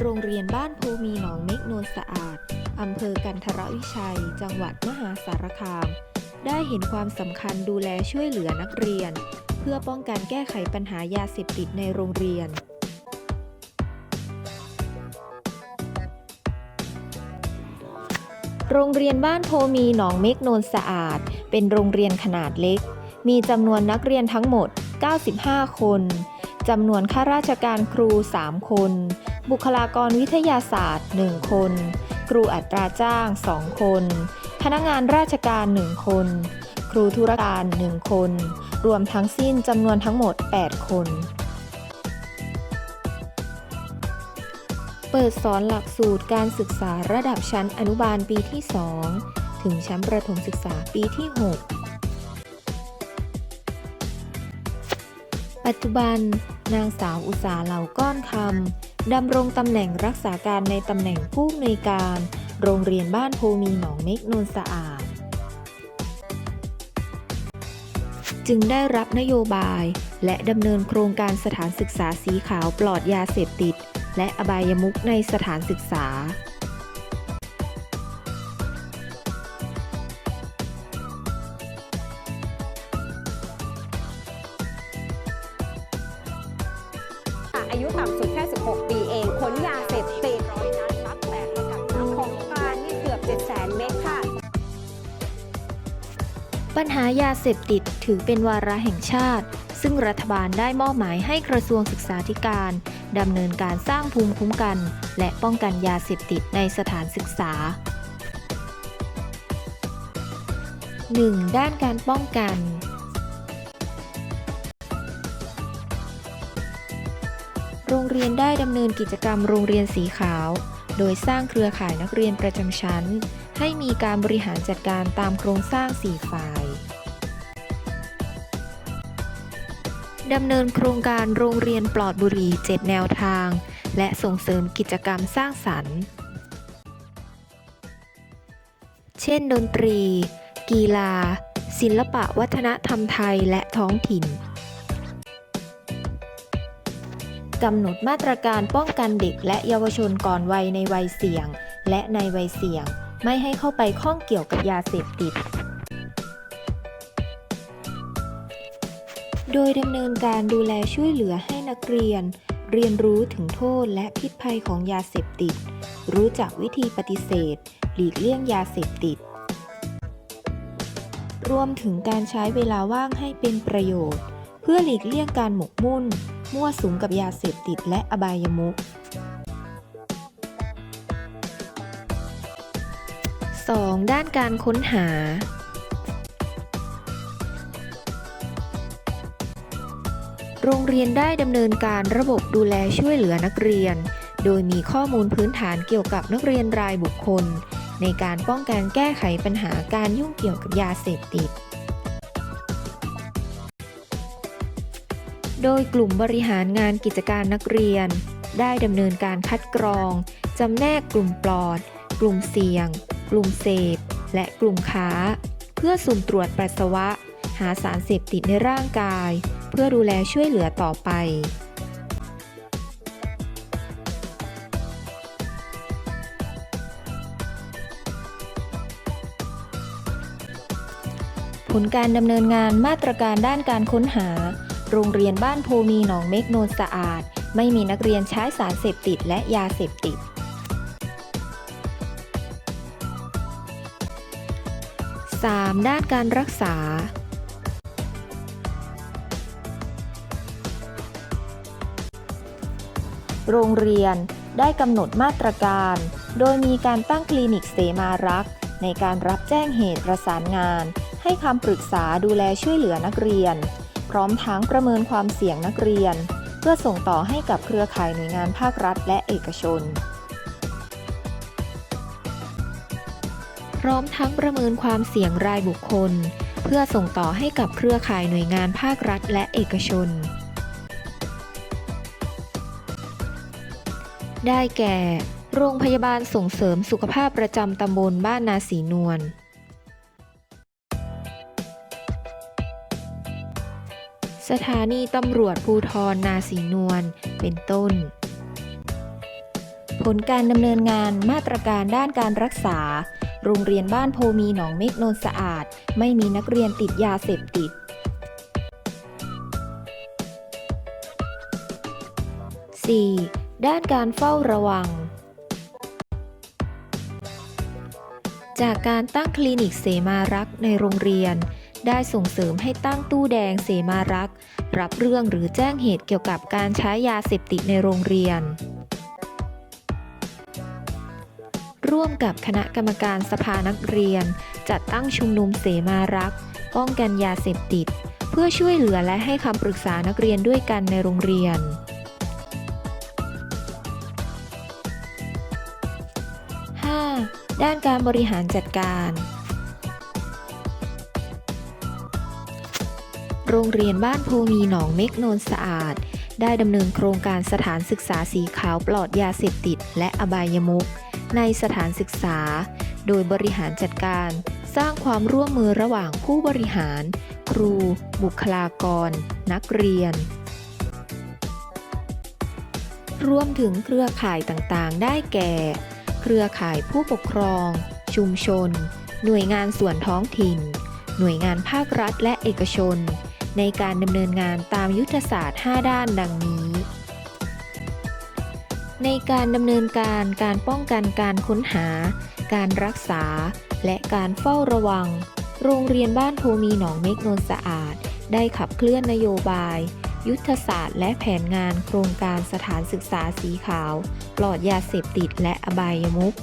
โรงเรียนบ้านโพมีหนองเมกโนนสะอาด อำเภอกันทรวิชัย จังหวัดมหาสารคาม ได้เห็นความสำคัญดูแลช่วยเหลือนักเรียน เพื่อป้องกันแก้ไขปัญหายาเสพติดในโรงเรียนโรงเรียนบ้านโพมีหนองเมกโนนสะอาด เป็นโรงเรียนขนาดเล็ก มีจำนวนนักเรียนทั้งหมด 95 คน จำนวนข้าราชการครู 3 คน บุคลากรวิทยาศาสตร์ 1 คน ครูอัตราจ้าง 2 คน พนักงานราชการ 1 คน ครูธุรการ 1 คน รวมทั้งสิ้นจำนวนทั้งหมด 8 คน เปิดสอนหลักสูตรการศึกษาระดับชั้นอนุบาลปีที่ 2 ถึงชั้นประถมศึกษาปีที่ 6ปัจจุบันนางสาวอุสาเหล่าก้อนคำ ดำรงตำแหน่งรักษาการในตำแหน่งผู้อำนวยการ โรงเรียนบ้านโพมีหนองเม็กนนสะอาด จึงได้รับนโยบาย และดำเนินโครงการสถานศึกษาสีขาวปลอดยาเสพติด และอบายมุกในสถานศึกษา อายุต่ำสุดแค่ 16 ปีเองขนยาเสพติดของกลางนี่เกือบ 7 0 0 0 0เมตรค่ะ ปัญหายาเสพติดถือเป็นวาระแห่งชาติ ซึ่งรัฐบาลได้มอบหมายให้กระทรวงศึกษาธิการดำเนินการสร้างภูมิคุ้มกัน และป้องกันยาเสพติดในสถานศึกษา 1. ด้านการป้องกัน โรงเรียนได้ดำเนินกิจกรรมโรงเรียนสีขาว โดยสร้างเครือข่ายนักเรียนประจำชั้น ให้มีการบริหารจัดการตามโครงสร้าง4ฝ่ายดำเนินโครงการโรงเรียนปลอดบุหรี่ 7 แนวทาง และส่งเสริมกิจกรรมสร้างสรรค์ เช่น ดนตรี กีฬา ศิลปะวัฒนธรรมไทยและท้องถิ่น กำหนดมาตรการป้องกันเด็กและเยาวชนก่อนวัยในวัยเสี่ยง และในวัยเสี่ยง ไม่ให้เข้าไปข้องเกี่ยวกับยาเสพติด โดยดำเนินการดูแลช่วยเหลือให้นักเรียน เรียนรู้ถึงโทษและพิษภัยของยาเสพติด รู้จักวิธีปฏิเสธ หลีกเลี่ยงยาเสพติด รวมถึงการใช้เวลาว่างให้เป็นประโยชน์ เพื่อหลีกเลี่ยงการหมกมุ่น มั่วสุมกับยาเสพติดและอบายมุข 2. ด้านการค้นหา โรงเรียนได้ดำเนินการระบบดูแลช่วยเหลือนักเรียน โดยมีข้อมูลพื้นฐานเกี่ยวกับนักเรียนรายบุคคล ในการป้องกันแก้ไขปัญหาการยุ่งเกี่ยวกับยาเสพติด โดยกลุ่มบริหารงานกิจการนักเรียน ได้ดำเนินการคัดกรอง จำแนกกลุ่มปลอด กลุ่มเสี่ยง กลุ่มเสพ และกลุ่มค้า เพื่อสุ่มตรวจปัสสาวะ หาสารเสพติดในร่างกาย เพื่อดูแลช่วยเหลือต่อไปผลการดำเนินงานมาตรการด้านการค้นหา โรงเรียนบ้านโพมีหนองเม็กโนนสะอาด ไม่มีนักเรียนใช้สารเสพติดและยาเสพติด 3. ด้านการรักษา โรงเรียนได้กำหนดมาตรการ โดยมีการตั้งคลินิกเสมารักษ์ในการรับแจ้งเหตุประสานงาน ให้คำปรึกษาดูแลช่วยเหลือนักเรียน ร้อมทั้งประเมินความเสี่ยงนักเรียน เพื่อส่งต่อให้กับเครือข่ายหน่วยงานภาครัฐและเอกชน พร้อมทั้งประเมินความเสี่ยงรายบุคคล เพื่อส่งต่อให้กับเครือข่ายหน่วยงานภาครัฐและเอกชน ได้แก่ โรงพยาบาลส่งเสริมสุขภาพประจำตำบลบ้านนาสีนวล สถานีตำรวจภูทรนาสีนวล เป็นต้น ผลการดำเนินงานมาตรการด้านการรักษา โรงเรียนบ้านโพมีหนองเมฆโนนสะอาด ไม่มีนักเรียนติดยาเสพติด 4. ด้านการเฝ้าระวัง จากการตั้งคลินิกเสมารักษ์ในโรงเรียน ได้ส่งเสริมให้ตั้งตู้แดงเสมารักษ์รับเรื่องหรือแจ้งเหตุเกี่ยวกับการใช้ยาเสพติดในโรงเรียน ร่วมกับคณะกรรมการสภานักเรียน จัดตั้งชุมนุมเสมารักษ์ป้องกันยาเสพติด เพื่อช่วยเหลือและให้คำปรึกษานักเรียนด้วยกันในโรงเรียนด้านการบริหารจัดการ โรงเรียนบ้านโพมีหนองเม็กนนสะอาด ได้ดำเนินโครงการสถานศึกษาสีขาวปลอดยาเสพติด และอบายมุขในสถานศึกษา โดยบริหารจัดการ สร้างความร่วมมือระหว่างผู้บริหาร ครู บุคลากร นักเรียน รวมถึงเครือข่ายต่างๆ ได้แก่ เครือข่ายผู้ปกครอง ชุมชน หน่วยงานส่วนท้องถิ่น หน่วยงานภาครัฐและเอกชน ในการดำเนินงานตามยุทธศาสตร์ 5 ด้านดังนี้ ในการดำเนินการการป้องกันการค้นหา การรักษา และการเฝ้าระวัง โรงเรียนบ้านโพมีหนองเมฆนนสะอาด ได้ขับเคลื่อนนโยบาย ยุทธศาสตร์ และแผนงานโครงการสถานศึกษาสีขาว ปลอดยาเสพติดและอบายมุข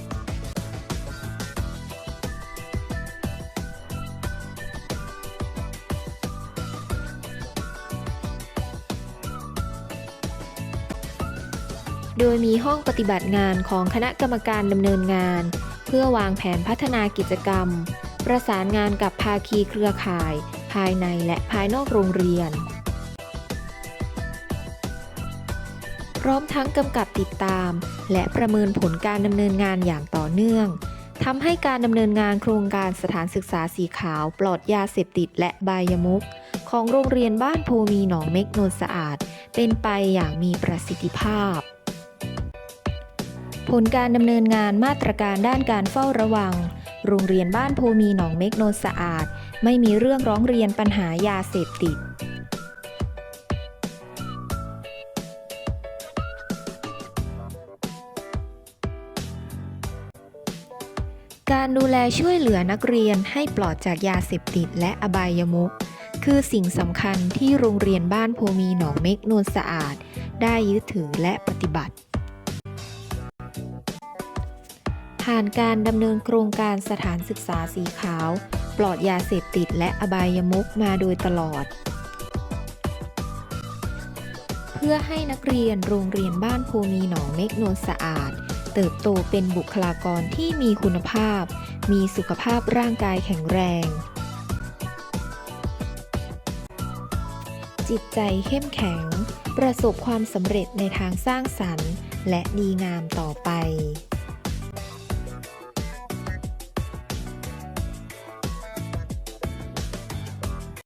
โดยมีห้องปฏิบัติงานของคณะกรรมการดำเนินงาน เพื่อวางแผนพัฒนากิจกรรม ประสานงานกับภาคีเครือข่าย ภายในและภายนอกโรงเรียน พร้อมทั้งกำกับติดตาม และประเมินผลการดำเนินงานอย่างต่อเนื่องทำให้การดำเนินงานโครงการสถานศึกษาสีขาว ปลอดยาเสพติดและบายมุขของโรงเรียนบ้านโพมีหนองเม็กนนสะอาด เป็นไปอย่างมีประสิทธิภาพ ผลการดำเนินงานมาตรการด้านการเฝ้าระวัง โรงเรียนบ้านโพมีหนองเม็กโนนสะอาด ไม่มีเรื่องร้องเรียนปัญหายาเสพติดการดูแลช่วยเหลือนักเรียนให้ปลอดจากยาเสพติดและอบายมุขคือสิ่งสำคัญที่โรงเรียนบ้านโพมีหนองเม็กโนนสะอาด ได้ยึดถือและปฏิบัติ ผ่านการดำเนินโครงการสถานศึกษาสีขาว ปลอดยาเสพติดและอบายมุขมาโดยตลอด เพื่อให้นักเรียนโรงเรียนบ้านโพมีหนองเม็กโนนสะอาด เติบโตเป็นบุคลากรที่มีคุณภาพ มีสุขภาพร่างกายแข็งแรง จิตใจเข้มแข็ง ประสบความสำเร็จในทางสร้างสรรค์ และดีงามต่อไป